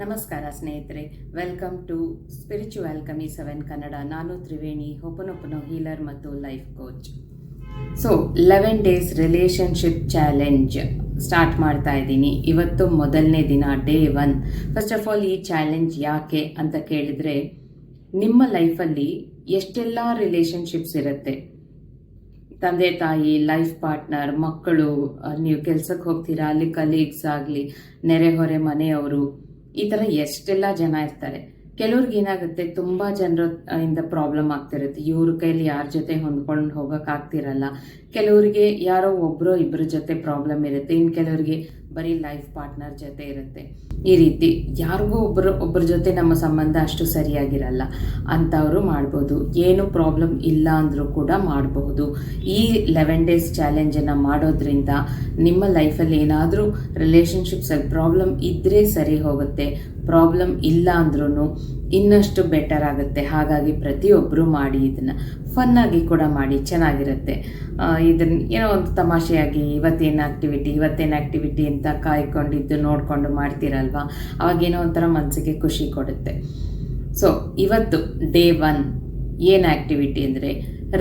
ನಮಸ್ಕಾರ ಸ್ನೇಹಿತರೆ. Welcome to spiritual ಕಮಿ ಸೆವೆನ್ ಕನ್ನಡ ನಾನು ತ್ರಿವೇಣಿ ಹೊಪನೊಪನೋ ಹೀಲರ್ ಮತ್ತು life coach so eleven days relationship challenge start ಮಾಡ್ತಾ ಇದ್ದೀನಿ. ಇವತ್ತು ಮೊದಲನೇ ದಿನ day one first of all ಈ ಚಾಲೆಂಜ್ ಯಾಕೆ ಅಂತ ಕೇಳಿದರೆ, ನಿಮ್ಮ ಲೈಫಲ್ಲಿ ಎಷ್ಟೆಲ್ಲ ರಿಲೇಷನ್ಶಿಪ್ಸ್ ಇರುತ್ತೆ? ತಂದೆ, ತಾಯಿ ಲೈಫ್ ಪಾರ್ಟ್ನರ್ ಮಕ್ಕಳು ನೀವು ಕೆಲಸಕ್ಕೆ ಹೋಗ್ತೀರಾ, ಅಲ್ಲಿ ಕಲೀಗ್ಸ್ ಆಗಲಿ, ನೆರೆಹೊರೆ ಮನೆಯವರು ಈ ಥರ ಎಷ್ಟೆಲ್ಲ ಜನ ಇರ್ತಾರೆ. ಕೆಲವ್ರಿಗೆ ಏನಾಗುತ್ತೆ, ತುಂಬ ಜನರ ಇಂದ ಪ್ರಾಬ್ಲಮ್ ಆಗ್ತಿರುತ್ತೆ. ಇವ್ರ ಕೈಲಿ ಯಾರ ಜೊತೆ ಹೊಂದ್ಕೊಂಡು ಹೋಗಕ್ ಆಗ್ತಿರಲ್ಲ. ಕೆಲವರಿಗೆ ಯಾರೋ ಒಬ್ಬರೋ ಇಬ್ಬರ ಜೊತೆ ಪ್ರಾಬ್ಲಮ್ ಇರುತ್ತೆ. ಇನ್ನು ಕೆಲವರಿಗೆ ಬರೀ ಲೈಫ್ ಪಾರ್ಟ್ನರ್ ಜೊತೆ ಇರುತ್ತೆ. ಈ ರೀತಿ ಯಾರಿಗೂ ಒಬ್ಬರು ಒಬ್ಬರ ಜೊತೆ ನಮ್ಮ ಸಂಬಂಧ ಅಷ್ಟು ಸರಿಯಾಗಿರಲ್ಲ. ಅಂಥವರು ಮಾಡ್ಬೋದು. ಏನು ಪ್ರಾಬ್ಲಮ್ ಇಲ್ಲ ಅಂದರೂ ಕೂಡ ಮಾಡಬಹುದು ಈ ಲೆವೆನ್ ಡೇಸ್ ಚಾಲೆಂಜನ್ನು ಮಾಡೋದ್ರಿಂದ ನಿಮ್ಮ ಲೈಫಲ್ಲಿ ಏನಾದರೂ ರಿಲೇಷನ್ಶಿಪ್ಸಲ್ಲಿ ಪ್ರಾಬ್ಲಮ್ ಇದ್ದರೆ ಸರಿ ಹೋಗುತ್ತೆ. ಪ್ರಾಬ್ಲಮ್ ಇಲ್ಲ ಅಂದ್ರೂ ಇನ್ನಷ್ಟು ಬೆಟರ್ ಆಗುತ್ತೆ. ಹಾಗಾಗಿ ಪ್ರತಿಯೊಬ್ಬರು ಮಾಡಿ ಇದನ್ನು. ಫನ್ನಾಗಿ ಕೂಡ ಮಾಡಿ, ಚೆನ್ನಾಗಿರುತ್ತೆ. ಇದನ್ನ ಏನೋ ಒಂದು ತಮಾಷೆಯಾಗಿ, ಇವತ್ತೇನು ಆ್ಯಕ್ಟಿವಿಟಿ ಇವತ್ತೇನು ಆ್ಯಕ್ಟಿವಿಟಿ ಅಂತ ಕಾಯ್ಕೊಂಡಿದ್ದು, ನೋಡಿಕೊಂಡು ಮಾಡ್ತೀರಲ್ವಾ? ಅವಾಗೇನೋ ಒಂಥರ ಮನಸ್ಸಿಗೆ ಖುಷಿ ಕೊಡುತ್ತೆ. ಸೊ ಇವತ್ತು ಡೇ ಒನ್ ಏನು ಆ್ಯಕ್ಟಿವಿಟಿ ಅಂದರೆ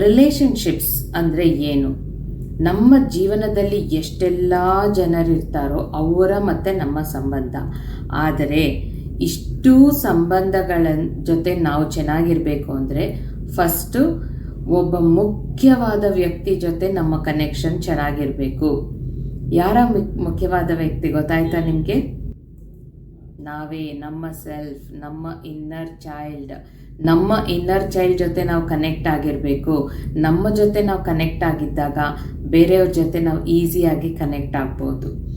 ರಿಲೇಷನ್ಶಿಪ್ಸ್ ಅಂದರೆ ಏನು? ನಮ್ಮ ಜೀವನದಲ್ಲಿ ಎಷ್ಟೆಲ್ಲ ಜನರಿರ್ತಾರೋ ಅವರ ಮತ್ತು ನಮ್ಮ ಸಂಬಂಧ. ಆದರೆ ಇಷ್ಟೂ ಸಂಬಂಧಗಳ ಜೊತೆ ನಾವು ಚೆನ್ನಾಗಿರಬೇಕು ಅಂದರೆ ಫಸ್ಟು ಒಬ್ಬ ಮುಖ್ಯವಾದ ವ್ಯಕ್ತಿ ಜೊತೆ ನಮ್ಮ ಕನೆಕ್ಷನ್ ಚೆನ್ನಾಗಿರಬೇಕು. ಯಾರ ಮುಖ್ಯವಾದ ವ್ಯಕ್ತಿ ಗೊತ್ತಾಯ್ತಾ ನಿಮಗೆ? ನಾವೇ, ನಮ್ಮ ಸೆಲ್ಫ್ ನಮ್ಮ ಇನ್ನರ್ ಚೈಲ್ಡ್ ನಮ್ಮ ಇನ್ನರ್ ಚೈಲ್ಡ್ ಜೊತೆ ನಾವು ಕನೆಕ್ಟ್ ಆಗಿರಬೇಕು. ನಮ್ಮ ಜೊತೆ ನಾವು ಕನೆಕ್ಟ್ ಆಗಿದ್ದಾಗ ಬೇರೆಯವ್ರ ಜೊತೆ ನಾವು ಈಸಿಯಾಗಿ ಕನೆಕ್ಟ್ ಆಗ್ಬೋದು.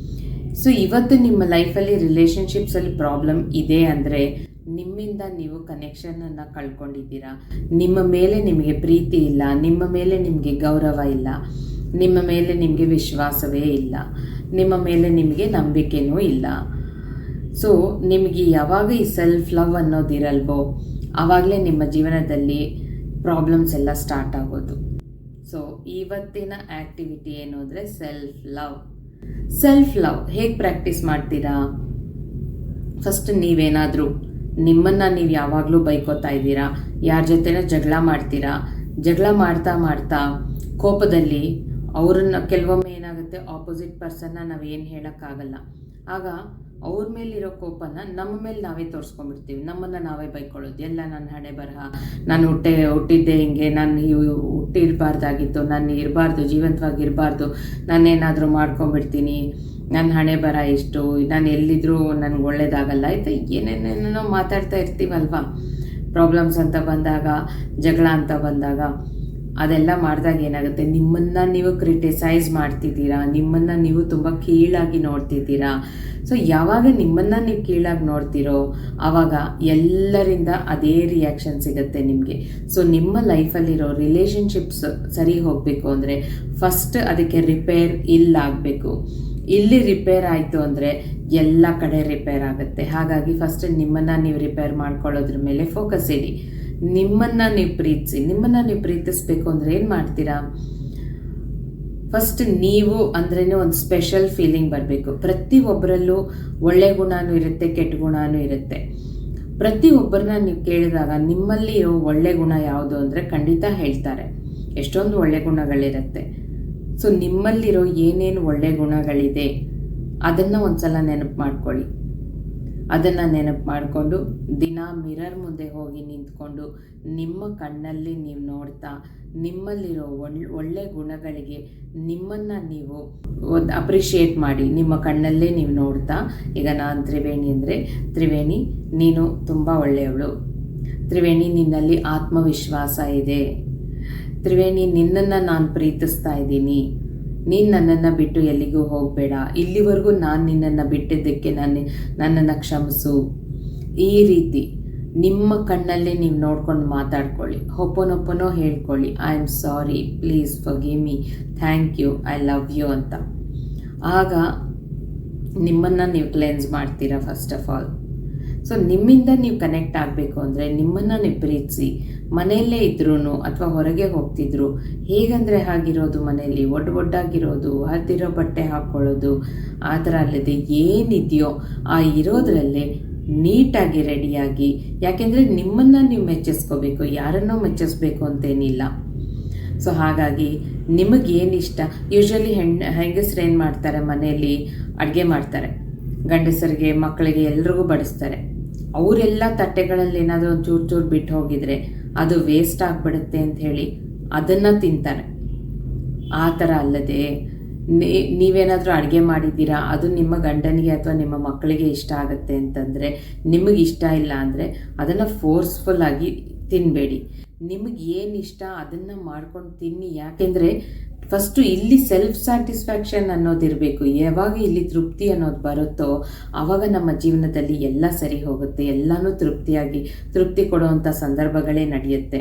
ಸೊ ಇವತ್ತು ನಿಮ್ಮ ಲೈಫಲ್ಲಿ ರಿಲೇಷನ್ಶಿಪ್ಸಲ್ಲಿ ಪ್ರಾಬ್ಲಮ್ ಇದೆ ಅಂದರೆ ನಿಮ್ಮಿಂದ ನೀವು ಕನೆಕ್ಷನನ್ನು ಕಳ್ಕೊಂಡಿದ್ದೀರಾ? ನಿಮ್ಮ ಮೇಲೆ ನಿಮಗೆ ಪ್ರೀತಿ ಇಲ್ಲ, ನಿಮ್ಮ ಮೇಲೆ ನಿಮಗೆ ಗೌರವ ಇಲ್ಲ, ನಿಮ್ಮ ಮೇಲೆ ನಿಮಗೆ ವಿಶ್ವಾಸವೇ ಇಲ್ಲ, ನಿಮ್ಮ ಮೇಲೆ ನಿಮಗೆ ನಂಬಿಕೆನೂ ಇಲ್ಲ. ಸೊ ನಿಮಗೆ ಯಾವಾಗ ಈ ಸೆಲ್ಫ್ ಲವ್ ಅನ್ನೋದಿರಲ್ವೋ ಆವಾಗಲೇ ನಿಮ್ಮ ಜೀವನದಲ್ಲಿ ಪ್ರಾಬ್ಲಮ್ಸ್ ಎಲ್ಲ ಸ್ಟಾರ್ಟ್ ಆಗೋದು. ಸೊ ಇವತ್ತಿನ ಆ್ಯಕ್ಟಿವಿಟಿ ಏನು ಅಂದರೆ ಸೆಲ್ಫ್ ಲವ್ ಸೆಲ್ಫ್ ಲವ್ ಹೇಗೆ ಪ್ರಾಕ್ಟೀಸ್ ಮಾಡ್ತೀರಾ? ಫಸ್ಟ್ ನೀವೇನಾದರೂ ನಿಮ್ಮನ್ನು ನೀವು ಯಾವಾಗಲೂ ಬೈಕೋತಾ ಇದ್ದೀರಾ? ಯಾರ ಜೊತೆನೋ ಜಗಳ ಮಾಡ್ತೀರಾ? ಜಗಳ ಮಾಡ್ತಾ ಮಾಡ್ತಾ ಕೋಪದಲ್ಲಿ ಅವರನ್ನು ಕೆಲವೊಮ್ಮೆ ಏನಾಗುತ್ತೆ ಆಪೋಸಿಟ್ ಪರ್ಸನ್ನ ನಾವೇನು ಹೇಳೋಕ್ಕಾಗಲ್ಲ. ಆಗ ಅವ್ರ ಮೇಲಿರೋ ಕೋಪನ ನಮ್ಮ ಮೇಲೆ ನಾವೇ ತೋರಿಸ್ಕೊಂಡ್ಬಿಡ್ತೀವಿ. ನಮ್ಮನ್ನು ನಾವೇ ಬೈಕೊಳ್ಳೋದು. ಎಲ್ಲ ನನ್ನ ಹಣೆ ಬರಹ. ನಾನು ಹುಟ್ಟೆ, ಹುಟ್ಟಿದ್ದೆ ಹಿಂಗೆ. ನಾನು ಹುಟ್ಟಿರಬಾರ್ದಾಗಿತ್ತು. ನಾನು ಇರಬಾರ್ದು, ಜೀವಂತವಾಗಿರಬಾರ್ದು. ನಾನೇನಾದರೂ ಮಾಡ್ಕೊಂಡ್ಬಿಡ್ತೀನಿ. ನನ್ನ ಹಣೆ ಬರ ಇಷ್ಟು. ನಾನು ಎಲ್ಲಿದ್ರೂ ನನಗೆ ಒಳ್ಳೇದಾಗಲ್ಲ. ಆಯ್ತು? ಏನೇನೇನೋ ಮಾತಾಡ್ತಾ ಇರ್ತೀವಲ್ವಾ? ಪ್ರಾಬ್ಲಮ್ಸ್ ಅಂತ ಬಂದಾಗ, ಜಗಳ ಅಂತ ಬಂದಾಗ. ಅದೆಲ್ಲ ಮಾಡಿದಾಗ ಏನಾಗುತ್ತೆ? ನಿಮ್ಮನ್ನು ನೀವು ಕ್ರಿಟಿಸೈಸ್ ಮಾಡ್ತಿದ್ದೀರಾ? ನಿಮ್ಮನ್ನು ನೀವು ತುಂಬ ಕೀಳಾಗಿ ನೋಡ್ತಿದ್ದೀರಾ? ಸೊ ಯಾವಾಗ ನಿಮ್ಮನ್ನು ನೀವು ಕೀಳಾಗಿ ನೋಡ್ತೀರೋ ಆವಾಗ ಎಲ್ಲರಿಂದ ಅದೇ ರಿಯಾಕ್ಷನ್ ಸಿಗುತ್ತೆ ನಿಮಗೆ. ಸೊ ನಿಮ್ಮ ಲೈಫಲ್ಲಿರೋ ರಿಲೇಷನ್ಶಿಪ್ಸ್ ಸರಿ ಹೋಗಬೇಕು ಅಂದರೆ ಫಸ್ಟ್ ಅದಕ್ಕೆ ರಿಪೇರ್ ಇಲ್ಲಾಗಬೇಕು. ಇಲ್ಲಿ ರಿಪೇರ್ ಆಯಿತು ಅಂದರೆ ಎಲ್ಲ ಕಡೆ ರಿಪೇರ್ ಆಗುತ್ತೆ. ಹಾಗಾಗಿ ಫಸ್ಟ್ ನಿಮ್ಮನ್ನು ನೀವು ರಿಪೇರ್ ಮಾಡ್ಕೊಳ್ಳೋದ್ರ ಮೇಲೆ ಫೋಕಸ್ ಇಡಿ. ನಿಮ್ಮನ್ನು ನೀವು ಪ್ರೀತಿಸಿ, ನಿಮ್ಮನ್ನು ನೀವು ಪ್ರೀತಿಸ್ಬೇಕು ಅಂದರೆ ಏನು ಮಾಡ್ತೀರಾ? ಫಸ್ಟ್ ನೀವು ಅಂದ್ರೇ ಒಂದು ಸ್ಪೆಷಲ್ ಫೀಲಿಂಗ್ ಬರಬೇಕು. ಪ್ರತಿ ಒಬ್ಬರಲ್ಲೂ ಒಳ್ಳೆ ಗುಣನೂ ಇರುತ್ತೆ, ಕೆಟ್ಟ ಗುಣನೂ ಇರುತ್ತೆ. ಪ್ರತಿ ಒಬ್ಬರನ್ನ ನೀವು ಕೇಳಿದಾಗ ನಿಮ್ಮಲ್ಲಿ ಇರೋ ಒಳ್ಳೆ ಗುಣ ಯಾವುದು ಅಂದರೆ ಖಂಡಿತ ಹೇಳ್ತಾರೆ. ಎಷ್ಟೊಂದು ಒಳ್ಳೆ ಗುಣಗಳಿರುತ್ತೆ. ಸೊ ನಿಮ್ಮಲ್ಲಿರೋ ಏನೇನು ಒಳ್ಳೆ ಗುಣಗಳಿದೆ, ಅದನ್ನು ಒಂದ್ಸಲ ನೆನಪು ಮಾಡ್ಕೊಳ್ಳಿ. ಅದನ್ನು ನೆನಪು ಮಾಡಿಕೊಂಡು ದಿನ ಮಿರರ್ ಮುಂದೆ ಹೋಗಿ ನಿಂತ್ಕೊಂಡು ನಿಮ್ಮ ಕಣ್ಣಲ್ಲಿ ನೀವು ನೋಡ್ತಾ, ನಿಮ್ಮಲ್ಲಿರೋ ಒಳ್ಳೆ ಒಳ್ಳೆ ಗುಣಗಳಿಗೆ ನಿಮ್ಮನ್ನು ನೀವು ಅಪ್ರಿಷಿಯೇಟ್ ಮಾಡಿ ನಿಮ್ಮ ಕಣ್ಣಲ್ಲೇ ನೀವು ನೋಡ್ತಾ, ಈಗ ನಾನು ತ್ರಿವೇಣಿ ಅಂದರೆ, ತ್ರಿವೇಣಿ ನೀನು ತುಂಬ ಒಳ್ಳೆಯವಳು. ತ್ರಿವೇಣಿ ನಿನ್ನಲ್ಲಿ ಆತ್ಮವಿಶ್ವಾಸ ಇದೆ. ತ್ರಿವೇಣಿ ನಿನ್ನನ್ನು ನಾನು ಪ್ರೀತಿಸ್ತಾ ಇದ್ದೀನಿ. ನೀನು ನನ್ನನ್ನು ಬಿಟ್ಟು ಎಲ್ಲಿಗೂ ಹೋಗಬೇಡ. ಇಲ್ಲಿವರೆಗೂ ನಾನು ನಿನ್ನನ್ನು ಬಿಟ್ಟಿದ್ದಕ್ಕೆ ನಾನು ನನ್ನನ್ನು ಕ್ಷಮಿಸು. ಈ ರೀತಿ ನಿಮ್ಮ ಕಣ್ಣಲ್ಲೇ ನೀವು ನೋಡ್ಕೊಂಡು ಮಾತಾಡ್ಕೊಳ್ಳಿ. Ho'oponopono ಹೇಳ್ಕೊಳ್ಳಿ I am sorry please forgive me thank you I love you ಅಂತ. ಆಗ ನಿಮ್ಮನ್ನು ನೀವು ಕ್ಲೆನ್ಸ್ ಮಾಡ್ತೀರಾ ಫಸ್ಟ್ ಆಫ್ ಆಲ್ ಸೊ ನಿಮ್ಮಿಂದ ನೀವು ಕನೆಕ್ಟ್ ಆಗಬೇಕು ಅಂದರೆ ನಿಮ್ಮನ್ನು ನೀವು ಮನೆಯಲ್ಲೇ ಇದ್ರೂ ಅಥವಾ ಹೊರಗೆ ಹೋಗ್ತಿದ್ರು, ಹೇಗಂದರೆ ಹಾಗಿರೋದು ಮನೆಯಲ್ಲಿ? ಒಡ್ ಒಡ್ಡಾಗಿರೋದು ಹತ್ತಿರೋ ಬಟ್ಟೆ ಹಾಕ್ಕೊಳ್ಳೋದು ಆ ಥರ ಅಲ್ಲದೆ ಏನಿದೆಯೋ ಆ ಇರೋದ್ರಲ್ಲೇ ನೀಟಾಗಿ ರೆಡಿಯಾಗಿ, ಯಾಕೆಂದರೆ ನಿಮ್ಮನ್ನು ನೀವು ಮೆಚ್ಚಿಸ್ಕೋಬೇಕು, ಯಾರನ್ನೋ ಮೆಚ್ಚಿಸ್ಬೇಕು ಅಂತೇನಿಲ್ಲ. ಸೊ ಹಾಗಾಗಿ ನಿಮಗೇನು ಇಷ್ಟ ಯೂಶ್ವಲಿ ಹೆಣ್ಣು ಹೆಂಗಸ್ರು ಏನು ಮಾಡ್ತಾರೆ ಮನೆಯಲ್ಲಿ? ಅಡುಗೆ ಮಾಡ್ತಾರೆ. ಗಂಡಸರಿಗೆ, ಮಕ್ಕಳಿಗೆ ಎಲ್ರಿಗೂ ಬಡಿಸ್ತಾರೆ. ಅವರೆಲ್ಲ ತಟ್ಟೆಗಳಲ್ಲಿ ಏನಾದರೂ ಒಂದು ಚೂರು ಚೂರು ಬಿಟ್ಟು ಹೋಗಿದ್ರೆ ಅದು ವೇಸ್ಟ್ ಆಗಿಬಿಡುತ್ತೆ ಅಂತ ಹೇಳಿ ಅದನ್ನು ತಿಂತಾರೆ. ಆ ಥರ ಅಲ್ಲದೆ ನೀವೇನಾದರೂ ಅಡುಗೆ ಮಾಡಿದ್ದೀರಾ, ಅದು ನಿಮ್ಮ ಗಂಡನಿಗೆ ಅಥವಾ ನಿಮ್ಮ ಮಕ್ಕಳಿಗೆ ಇಷ್ಟ ಆಗುತ್ತೆ ಅಂತಂದರೆ ನಿಮಗೆ ಇಷ್ಟ ಇಲ್ಲ ಅಂದರೆ ಅದನ್ನು ಫೋರ್ಸ್ಫುಲ್ಲಾಗಿ ತಿನ್ನಬೇಡಿ ನಿಮಗೆ ಏನು ಇಷ್ಟ ಅದನ್ನು ಮಾಡ್ಕೊಂಡು ತಿನ್ನಿ. ಯಾಕೆಂದರೆ ಫಸ್ಟು ಇಲ್ಲಿ ಸೆಲ್ಫ್ ಸ್ಯಾಟಿಸ್ಫ್ಯಾಕ್ಷನ್ ಅನ್ನೋದಿರಬೇಕು. ಯಾವಾಗ ಇಲ್ಲಿ ತೃಪ್ತಿ ಅನ್ನೋದು ಬರುತ್ತೋ ಆವಾಗ ನಮ್ಮ ಜೀವನದಲ್ಲಿ ಎಲ್ಲ ಸರಿ ಹೋಗುತ್ತೆ. ಎಲ್ಲನೂ ತೃಪ್ತಿಯಾಗಿ, ತೃಪ್ತಿ ಕೊಡುವಂಥ ಸಂದರ್ಭಗಳೇ ನಡೆಯುತ್ತೆ.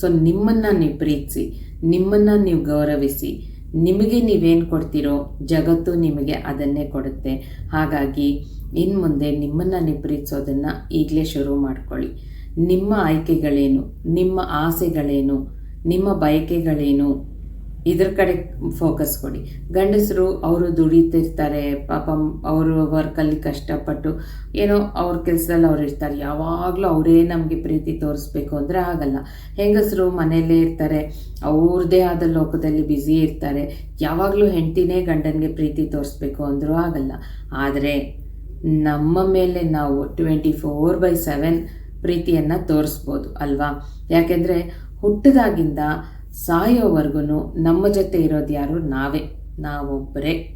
ಸೊ ನಿಮ್ಮನ್ನು ನೀವು ಪ್ರೀತಿಸಿ, ನಿಮ್ಮನ್ನು ನೀವು ಗೌರವಿಸಿ, ನಿಮಗೆ ನೀವೇನು ಕೊಡ್ತೀರೋ ಜಗತ್ತು ನಿಮಗೆ ಅದನ್ನೇ ಕೊಡುತ್ತೆ. ಹಾಗಾಗಿ ಇನ್ನು ಮುಂದೆ ನಿಮ್ಮನ್ನು ನಿಪ್ರೀತಿಸೋದನ್ನು ಪ್ರೀತಿಸೋದನ್ನು ಈಗಲೇ ಶುರು ಮಾಡ್ಕೊಳ್ಳಿ. ನಿಮ್ಮ ಆಯ್ಕೆಗಳೇನು? ನಿಮ್ಮ ಆಸೆಗಳೇನು? ನಿಮ್ಮ ಬಯಕೆಗಳೇನು? ಇದ್ರ ಕಡೆ ಫೋಕಸ್ ಕೊಡಿ. ಗಂಡಸರು ಅವರು ದುಡಿತಿರ್ತಾರೆ, ಪಾಪ ಅವರು ವರ್ಕಲ್ಲಿ ಕಷ್ಟಪಟ್ಟು ಏನೋ ಅವ್ರ ಕೆಲಸದಲ್ಲಿ ಅವ್ರು ಇರ್ತಾರೆ. ಯಾವಾಗಲೂ ಅವರೇ ನಮಗೆ ಪ್ರೀತಿ ತೋರಿಸ್ಬೇಕು ಅಂದರೆ ಆಗಲ್ಲ. ಹೆಂಗಸರು ಮನೆಯಲ್ಲೇ ಇರ್ತಾರೆ, ಅವ್ರದ್ದೇ ಆದ ಲೋಕದಲ್ಲಿ ಬ್ಯುಸಿ ಇರ್ತಾರೆ. ಯಾವಾಗಲೂ ಹೆಂಡತಿನೇ ಗಂಡನಿಗೆ ಪ್ರೀತಿ ತೋರಿಸ್ಬೇಕು ಅಂದರೂ ಆಗಲ್ಲ. ಆದರೆ ನಮ್ಮ ಮೇಲೆ ನಾವು ಟ್ವೆಂಟಿ ಫೋರ್ ಬೈ ಸೆವೆನ್ ಪ್ರೀತಿಯನ್ನು ತೋರಿಸ್ಬೋದು ಅಲ್ವಾ? ಯಾಕೆಂದರೆ ಹುಟ್ಟಿದಾಗಿಂದ ಸಾಯೋವರೆಗೂ ನಮ್ಮ ಜೊತೆ ಇರೋದು ಯಾರು? ನಾವೇ. ನಾವೊಬ್ಬರೇ.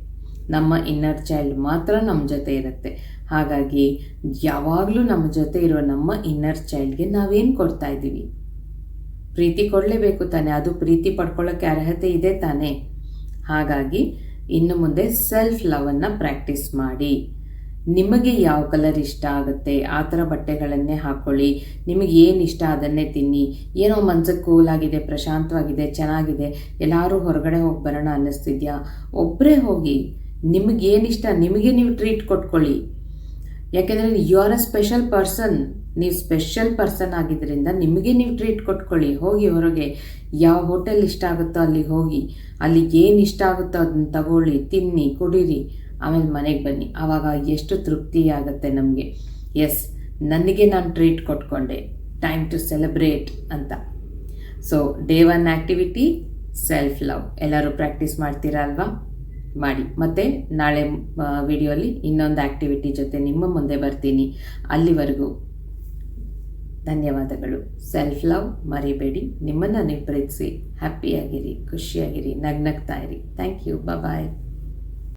ನಮ್ಮ ಇನ್ನರ್ ಚೈಲ್ಡ್ ಮಾತ್ರ ನಮ್ಮ ಜೊತೆ ಇರುತ್ತೆ. ಹಾಗಾಗಿ ಯಾವಾಗಲೂ ನಮ್ಮ ಜೊತೆ ಇರೋ ನಮ್ಮ ಇನ್ನರ್ ಚೈಲ್ಡ್ಗೆ ನಾವೇನು ಕೊಡ್ತಾ ಇದ್ದೀವಿ? ಪ್ರೀತಿ ಕೊಡಲೇಬೇಕು ತಾನೆ. ಅದು ಪ್ರೀತಿ ಪಡ್ಕೊಳ್ಳೋಕ್ಕೆ ಅರ್ಹತೆ ಇದೆ ತಾನೇ. ಹಾಗಾಗಿ ಇನ್ನು ಮುಂದೆ ಸೆಲ್ಫ್ ಲವನ್ನು ಪ್ರಾಕ್ಟೀಸ್ ಮಾಡಿ. ನಿಮಗೆ ಯಾವ ಕಲರ್ ಇಷ್ಟ ಆಗುತ್ತೆ? ಆ ಥರ ಬಟ್ಟೆಗಳನ್ನೇ ಹಾಕ್ಕೊಳ್ಳಿ ನಿಮಗೆ ಏನು ಇಷ್ಟ ಅದನ್ನೇ ತಿನ್ನಿ. ಏನೋ ಮನ್ಸಕ್ಕೆ ಕೂಲಾಗಿದೆ ಪ್ರಶಾಂತವಾಗಿದೆ, ಚೆನ್ನಾಗಿದೆ. ಎಲ್ಲರೂ ಹೊರಗಡೆ ಹೋಗಿ ಬರೋಣ ಅನ್ನಿಸ್ತಿದ್ಯಾ? ಒಬ್ಬರೇ ಹೋಗಿ ನಿಮಗೇನಿಷ್ಟ ನಿಮಗೆ ನೀವು ಟ್ರೀಟ್ ಕೊಟ್ಕೊಳ್ಳಿ. ಯಾಕೆಂದರೆ you are a special person ನೀವು ಸ್ಪೆಷಲ್ ಪರ್ಸನ್ ಆಗಿದ್ದರಿಂದ ನಿಮಗೆ ನೀವು ಟ್ರೀಟ್ ಕೊಟ್ಕೊಳ್ಳಿ. ಹೋಗಿ ಹೊರಗೆ. ಯಾವ ಹೋಟೆಲ್ ಇಷ್ಟ ಆಗುತ್ತೋ ಅಲ್ಲಿಗೆ ಹೋಗಿ. ಅಲ್ಲಿ ಏನು ಇಷ್ಟ ಆಗುತ್ತೋ ಅದನ್ನ ತಗೊಳ್ಳಿ, ತಿನ್ನಿ, ಕುಡೀರಿ. ಆಮೇಲೆ ಮನೆಗೆ ಬನ್ನಿ. ಆವಾಗ ಎಷ್ಟು ತೃಪ್ತಿ ಆಗುತ್ತೆ ನಮಗೆ. ಎಸ್ ನನಗೆ ನಾನು ಟ್ರೀಟ್ ಕೊಟ್ಕೊಂಡೆ. ಟೈಮ್ ಟು ಸೆಲೆಬ್ರೇಟ್ ಅಂತ. So day one activity self love ಎಲ್ಲರೂ ಪ್ರಾಕ್ಟೀಸ್ ಮಾಡ್ತೀರಾ ಅಲ್ವಾ? ಮಾಡಿ. ಮತ್ತು ನಾಳೆ ವಿಡಿಯೋಲಿ ಇನ್ನೊಂದು ಆ್ಯಕ್ಟಿವಿಟಿ ಜೊತೆ ನಿಮ್ಮ ಮುಂದೆ ಬರ್ತೀನಿ. ಅಲ್ಲಿವರೆಗೂ ಧನ್ಯವಾದಗಳು. ಸೆಲ್ಫ್ ಲವ್ ಮರಿಬೇಡಿ. ನಿಮ್ಮನ್ನು ನೀವು ಪ್ರೀತಿಸಿ ಹ್ಯಾಪಿಯಾಗಿರಿ ಖುಷಿಯಾಗಿರಿ, ನಗ್ನಗ್ತಾ ಇರಿ. Thank you bye